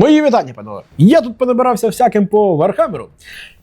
Мої вітання, панове. Я тут понабирався всяким по Вархамеру.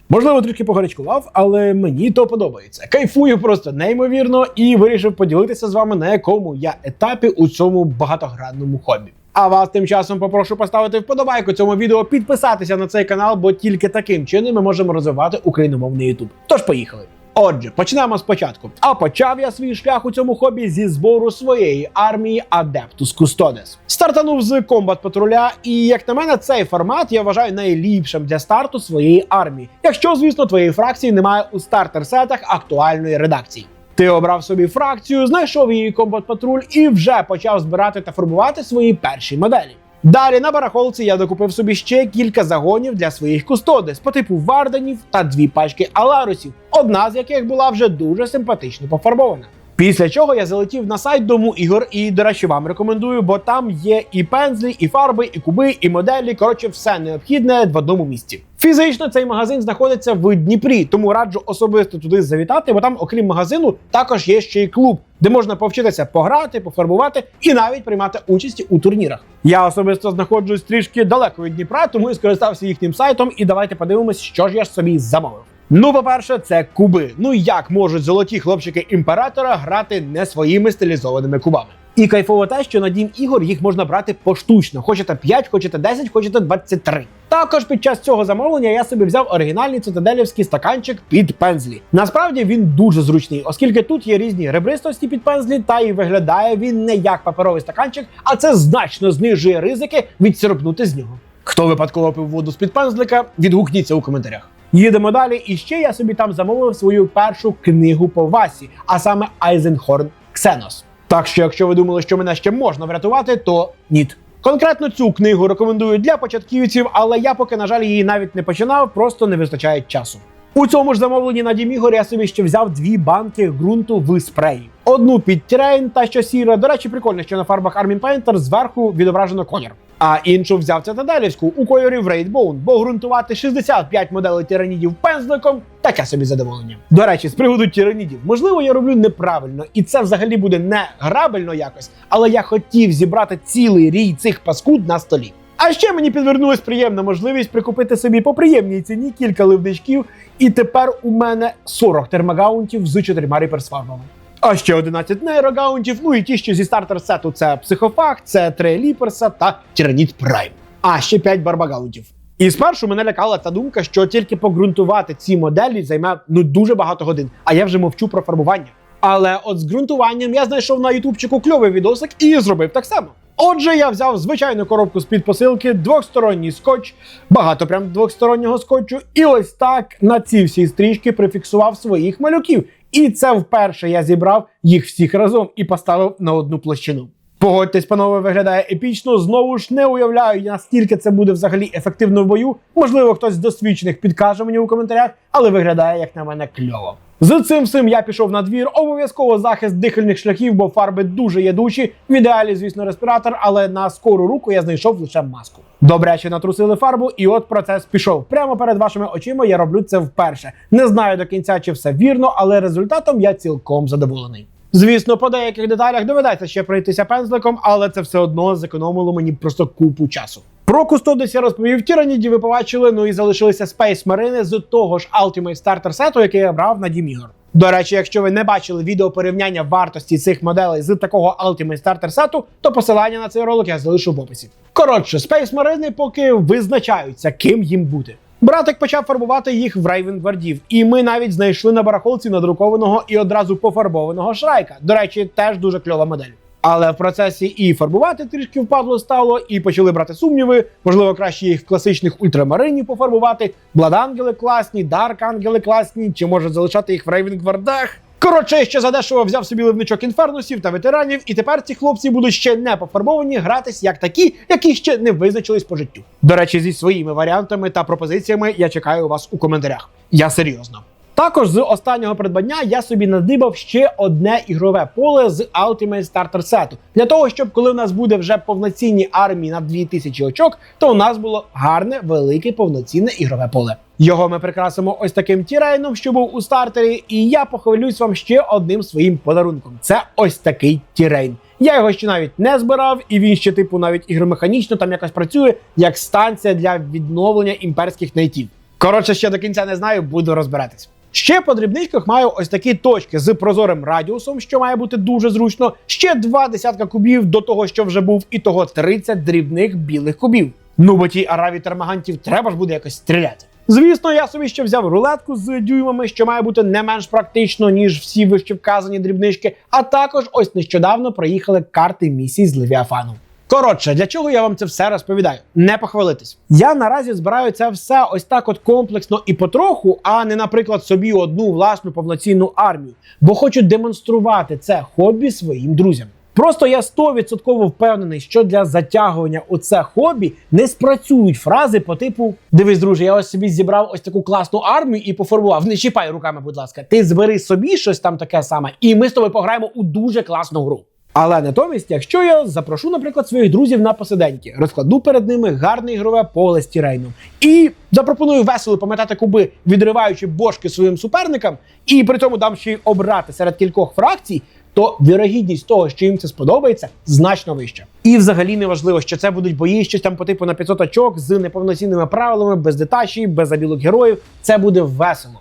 Можливо, трішки погарячкував, але мені то подобається. Кайфую просто неймовірно і вирішив поділитися з вами на якому я етапі у цьому багатогранному хобі. А вас тим часом попрошу поставити вподобайку цьому відео, підписатися на цей канал, бо тільки таким чином ми можемо розвивати україномовний YouTube. Тож поїхали. Отже, почнемо спочатку. А почав я свій шлях у цьому хобі зі збору своєї армії Adeptus Custodes. Стартанув з комбат патруля, і як на мене, цей формат я вважаю найліпшим для старту своєї армії, якщо, звісно, твоєї фракції немає у стартер-сетах актуальної редакції. Ти обрав собі фракцію, знайшов її комбат патруль і вже почав збирати та формувати свої перші моделі. Далі на барахолці я докупив собі ще кілька загонів для своїх кустодес по типу варданів та дві пачки аларусів, одна з яких була вже дуже симпатично пофарбована. Після чого я залетів на сайт дому ігор і, до речі, вам рекомендую, бо там є і пензлі, і фарби, і куби, і моделі. Коротше, все необхідне в одному місці. Фізично цей магазин знаходиться в Дніпрі, тому раджу особисто туди завітати, бо там, окрім магазину, також є ще й клуб, де можна повчитися пограти, пофарбувати і навіть приймати участь у турнірах. Я особисто знаходжусь трішки далеко від Дніпра, тому і скористався їхнім сайтом. І давайте подивимось, що ж я ж собі замовив. Ну, по-перше, це куби. Ну як можуть золоті хлопчики імператора грати не своїми стилізованими кубами? І кайфово те, що на дім ігор їх можна брати поштучно. Хочете 5, хочете 10, хочете 23. Також під час цього замовлення я собі взяв оригінальний цитаделівський стаканчик під пензлі. Насправді він дуже зручний, оскільки тут є різні ребристості під пензлі, та і виглядає він не як паперовий стаканчик, а це значно знижує ризики відсорбнути з нього. Хто випадково пив воду з-під пензлика, відгукніться у коментарях. Їдемо далі. І ще я собі там замовив свою першу книгу по Васі, а саме Айзенхорн Ксенос. Так що, якщо ви думали, що мене ще можна врятувати, то ні. Конкретно цю книгу рекомендую для початківців, але я поки, на жаль, її навіть не починав, просто не вистачає часу. У цьому ж замовленні на Дімігор я собі ще взяв дві банки ґрунту в спреї. Одну під Тірейн та що сіра. До речі, прикольно, що на фарбах Armin Painter зверху відображено колір. А іншу взяв цитаделівську у кольорі Wraithbone, бо ґрунтувати 65 моделей тиранідів пензликом таке собі задоволення. До речі, з приводу тиранідів, можливо, я роблю неправильно, і це взагалі буде не грабельно якось, але я хотів зібрати цілий рій цих паскуд на столі. А ще мені підвернулась приємна можливість прикупити собі по приємній ціні кілька ливничків, і тепер у мене 40 термогаунтів з чотирма ріперсфармами. А ще 11 нейрогаунтів, ну і ті, що зі стартер сету це психофак, це 3 ліперса та Тираніт Прайм. А ще 5 барбагаунтів. І спершу мене лякала та думка, що тільки погрунтувати ці моделі займе ну дуже багато годин, а я вже мовчу про фарбування. Але от з ґрунтуванням я знайшов на ютубчику кльовий відосик і зробив так само. Отже, я взяв звичайну коробку з-під посилки, двохсторонній скотч, багато прям двохстороннього скотчу, і ось так на ці всі стрічки прифіксував своїх малюків. І це вперше я зібрав їх всіх разом і поставив на одну площину. Погодьтесь, панове, виглядає епічно. Знову ж не уявляю, наскільки це буде взагалі ефективно в бою. Можливо, хтось з досвідчених підкаже мені у коментарях, але виглядає, як на мене, кльово. З цим всім я пішов на двір. Обов'язково захист дихальних шляхів, бо фарби дуже ядучі. В ідеалі, звісно, респіратор, але на скору руку я знайшов лише маску. Добряче натрусили фарбу, і от процес пішов. Прямо перед вашими очима я роблю це вперше. Не знаю до кінця, чи все вірно, але результатом я цілком задоволений. Звісно, по деяких деталях доведеться ще пройтися пензликом, але це все одно зекономило мені просто купу часу. Про Кустодис я розповів Тіраніді, ви побачили, ну і залишилися Space Marine з того ж Ultimate Starter сету, який я брав на Дімігор. До речі, якщо ви не бачили відео порівняння вартості цих моделей з такого Ultimate Starter Set, то посилання на цей ролик я залишу в описі. Коротше, Space Marine поки визначаються, ким їм бути. Братик почав фарбувати їх в Рейвен Гвардів, і ми навіть знайшли на барахолці надрукованого і одразу пофарбованого шрайка. До речі, теж дуже кльова модель. Але в процесі і фарбувати трішки впадло стало, і почали брати сумніви. Можливо, краще їх в класичних ультрамаринів пофарбувати. Бладангели класні, Дарк Ангели класні, чи може залишати їх в Рейвенгвардах. Коротше, ще задешево взяв собі ливничок інфернусів та ветеранів, і тепер ці хлопці будуть ще не пофарбовані гратись як такі, які ще не визначились по життю. До речі, зі своїми варіантами та пропозиціями я чекаю вас у коментарях. Я серйозно. Також з останнього придбання я собі надибав ще одне ігрове поле з Ultimate Starter сету. Для того, щоб коли в нас буде вже повноцінні армії на 2000 очок, то у нас було гарне, велике повноцінне ігрове поле. Його ми прикрасимо ось таким тірейном, що був у стартері, і я похвалюсь вам ще одним своїм подарунком. Це ось такий тірейн. Я його ще навіть не збирав, і він ще, типу, навіть ігромеханічно там якось працює як станція для відновлення імперських найтів. Коротше, ще до кінця не знаю, буду розбиратись. Ще по дрібничках маю ось такі точки з прозорим радіусом, що має бути дуже зручно. Ще два десятка кубів до того, що вже був, і того 30 дрібних білих кубів. Ну бо тій араві термагантів треба ж буде якось стріляти. Звісно, я собі ще взяв рулетку з дюймами, що має бути не менш практично, ніж всі вище вказані дрібнички. А також ось нещодавно проїхали карти місій з Левіафану. Коротше, для чого я вам це все розповідаю? Не похвалитись. Я наразі збираю це все ось так, от комплексно і потроху, а не, наприклад, собі одну власну повноцінну армію, бо хочу демонструвати це хобі своїм друзям. Просто я 100% впевнений, що для затягування у це хобі не спрацюють фрази по типу: Дивись, друже, я ось собі зібрав ось таку класну армію і пофарбував. Не чіпай руками, будь ласка. Ти збери собі щось там таке саме, і ми з тобою пограємо у дуже класну гру. Але натомість, якщо я запрошу, наприклад, своїх друзів на посиденьки, розкладу перед ними гарне ігрове поле з тірейном і запропоную весело пам'ятати куби, відриваючи бошки своїм суперникам, і при цьому дам ще й обрати серед кількох фракцій, то вірогідність того, що їм це сподобається, значно вища. І взагалі не важливо, що це будуть бої, щось там по типу на 500 очок з неповноцінними правилами, без детачі, без забілок героїв. Це буде весело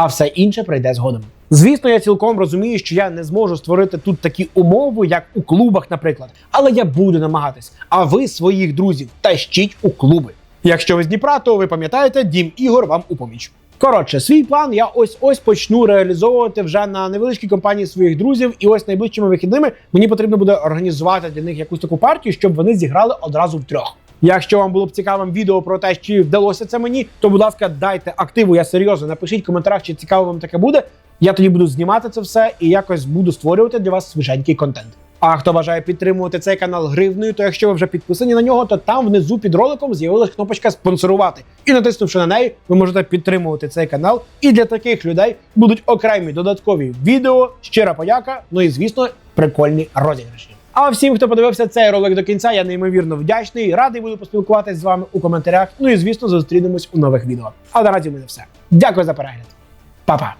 а все інше прийде згодом. Звісно, я цілком розумію, що я не зможу створити тут такі умови, як у клубах, наприклад. Але я буду намагатись. А ви своїх друзів тащіть у клуби. Якщо ви з Дніпра, то ви пам'ятаєте, дім ігор вам у поміч. Коротше, свій план я ось ось почну реалізовувати вже на невеличкій компанії своїх друзів, і ось найближчими вихідними мені потрібно буде організувати для них якусь таку партію, щоб вони зіграли одразу втрьох. Якщо вам було б цікавим відео про те, чи вдалося це мені, то будь ласка, дайте активу. Я серйозно напишіть в коментарях, чи цікаво вам таке буде. Я тоді буду знімати це все і якось буду створювати для вас свіженький контент. А хто бажає підтримувати цей канал гривнею, то якщо ви вже підписані на нього, то там внизу під роликом з'явилась кнопочка спонсорувати. І натиснувши на неї, ви можете підтримувати цей канал. І для таких людей будуть окремі додаткові відео, щира подяка. Ну і звісно, прикольні розіграші. А всім, хто подивився цей ролик до кінця, я неймовірно вдячний. Радий буду поспілкуватися з вами у коментарях. Ну і звісно, зустрінемось у нових відео. А наразі мене все. Дякую за перегляд. Па-па!